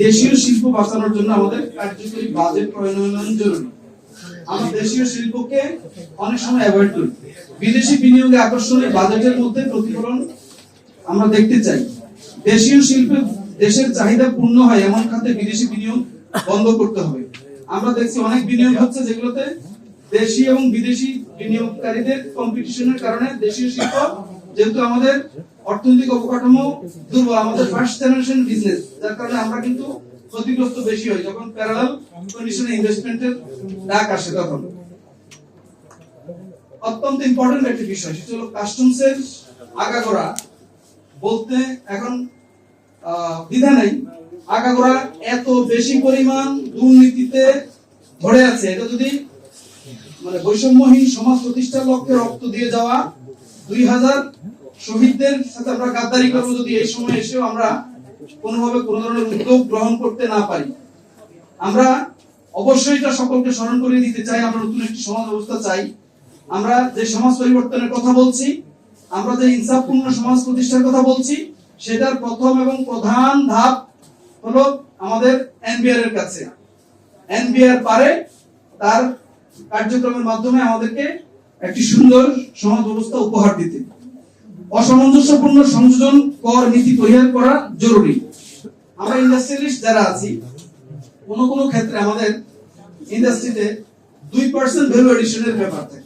দেশীয় শিল্প বাঁচানোর জন্য আমাদের কার্যকরী বাজেট প্রণয়ন জরুরি। আমরা দেশীয় শিল্পকে অনেক সময় অ্যাভয়েড করি। বিদেশি বিনিয়োগে আকর্ষণে বাজেটের মধ্যে প্রতিফলন আমরা দেখতে চাই। দেশীয় শিল্পে দেশের চাহিদা পূর্ণ হয় এমন খাতে বিদেশি বিনিয়োগ বন্ধ করতে হবে। আমরা দেখছি অনেক বিনিয়োগ হচ্ছে যেগুলোতে দেশি এবং বিদেশি বিনিয়োগকারীদের কম্পিটিশনের কারণে দেশীয় শিল্প যেহেতু আমাদের অর্থনৈতিক অবকাঠামো দুর্বল, আমাদের ফার্স্ট জেনারেশন বিজনেস যার কারণে আমরা কিন্তু ক্ষতিগ্রস্ত বেশি হই। যখন প্যারালাল কন্ডিশনে ইনভেস্টমেন্টের ডাক আসে তখন। অত্যন্ত ইম্পর্টেন্ট একটি বিষয়, সেটা হলো কাস্টমসের আগাগোড়া। বলতে এখন দ্বিধা নেই। আগাগোড়া এত বেশি পরিমাণ দুর্নীতিতে ভরে আছে। এটা যদি মানে বৈষম্যহীন সমাজ প্রতিষ্ঠার লক্ষ্যে রক্ত দিয়ে যাওয়া দুই হাজার শহীদদের সাথে আমরা গাদ্দারি করব যদি এই সময় এসেও আমরা কোনোভাবে কোনো ধরনের উদ্যোগ গ্রহণ করতে না পারি। আমরা অবশ্যই এটা সকলকে স্মরণ করিয়ে দিতে চাই। আমরা নতুন একটি সমাজ ব্যবস্থা চাই। আমরা যে সমাজ পরিবর্তনের কথা বলছি আমরা যে ইনসাফপূর্ণ সমাজ প্রতিষ্ঠার কথা বলছি, সেটার প্রথম এবং প্রধান ধাপ হলো আমাদের এনবিআর এর কাছে। এনবিআর পারে তার কার্যক্রমের মাধ্যমে আমাদেরকে একটি সুন্দর সমাজ ব্যবস্থা উপহার দিতে। অসামঞ্জস্যপূর্ণ সংযোজন কর নীতি পরিহার করা জরুরি। আমরা ইন্ডাস্ট্রিয়ালিস্ট যারা আছি, কোনো কোনো ক্ষেত্রে আমাদের ইন্ডাস্ট্রিতে দুই পার্সেন্ট ভ্যালু এডিশনের ব্যাপার থাকে।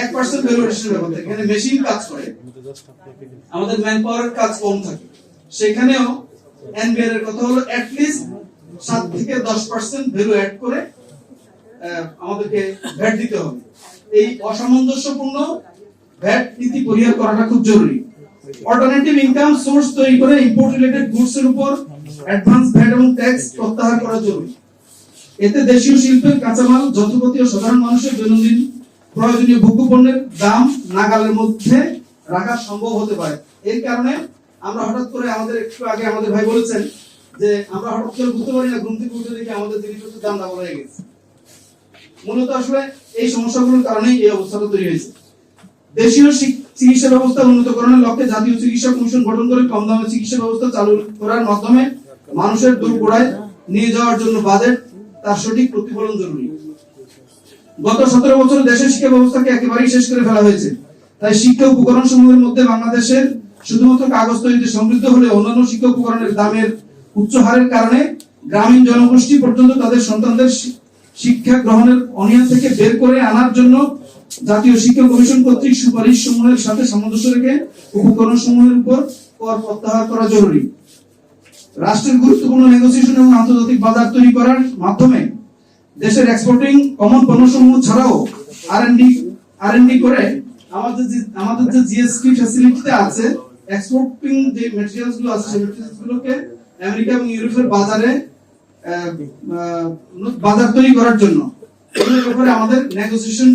এক পার্সেন্ট ভ্যালু এডিশনের ব্যাপার এখানে মেশিন কাজ করে। আমাদের ম্যান পাওয়ারের কাজ কম থাকে। সেখানেও এনবিআর এর কথা হলো অ্যাটলিস্ট সাত থেকে দশ পার্সেন্ট ভ্যালু অ্যাড করে আমাদেরকে ভ্যাট দিতে হবে। এই অসামঞ্জস্যপূর্ণ ভ্যাট নীতি পরিহার করাটা খুব জরুরি। অল্টারনেটিভ ইনকাম সোর্স তৈরি করে ইম্পোর্ট রিলেটেড গুডস এর উপর অ্যাডভান্স ভ্যাট এবং ট্যাক্স প্রত্যাহার করা জরুরি। এতে দেশীয় শিল্পের কাঁচামাল, যন্ত্রপাতি ও সাধারণ মানুষের দৈনন্দিন প্রয়োজনীয় ভোগ্যপণ্যের দাম নাগালের মধ্যে রাখা সম্ভব হতে পারে। এর কারণে আমরা হঠাৎ করে আমাদের একটু আগে আমাদের ভাই বলেছেন যে আমরা হঠাৎ করে বুঝতে পারি না থেকে উঠে দেখি আমাদের জিনিসপত্রের দাম ডাবল হয়ে গেছে। মূলত আসলে এই সমস্যাগুলোর কারণেই এই অবস্থাটা তৈরি হয়েছে। দেশীয় চিকিৎসা ব্যবস্থা উন্নতকরণের লক্ষ্যে জাতীয় চিকিৎসা কমিশন গঠন করে কম দামে চিকিৎসা ব্যবস্থা চালু করার মাধ্যমে মানুষের দূরগোড়ায় নিয়ে যাওয়ার জন্য বাজেট তার সঠিক প্রতিফলন জরুরি। গত সতেরো বছর দেশের শিক্ষা ব্যবস্থাকে একেবারেই শেষ করে ফেলা হয়েছে। তাই শিক্ষা উপকরণ সমূহের মধ্যে বাংলাদেশের শুধুমাত্র কাগজ তৈরিতে সমৃদ্ধ হলে অন্যান্য শিক্ষা উপকরণের দামের উচ্চ হারের কারণে গ্রামীণ জনগোষ্ঠী পর্যন্ত তাদের সন্তানদের শিক্ষা গ্রহণের অনিয়ম থেকে বের করে আনার জন্য জাতীয় শিক্ষা কমিশন কর্তৃক সুপারিশ সমূহের সাথে সামঞ্জস্য রেখে উপকরণ সমূহের উপর কর প্রত্যাহার করা জরুরি। রাষ্ট্রের গুরুত্বপূর্ণ নেগোসিয়েশন এবং আন্তর্জাতিক বাজার তৈরি করার মাধ্যমে দেশের এক্সপোর্টিং কমন পণ্যসমূহ ছাড়াও আরএনডি আরএনডি করে আমাদের যে আমাদের যে জিএসটি ফ্যাসিলিটিতে আছে এক্সপোর্টিং যে ম্যাটেরিয়ালসগুলো আছে, সেই ম্যাটেরিয়ালস গুলোকে আমেরিকা এবং ইউরোপের বাজারে বাজার তৈরি করার জন্য। ব্যাপারে আমাদের নেগোসিয়েশন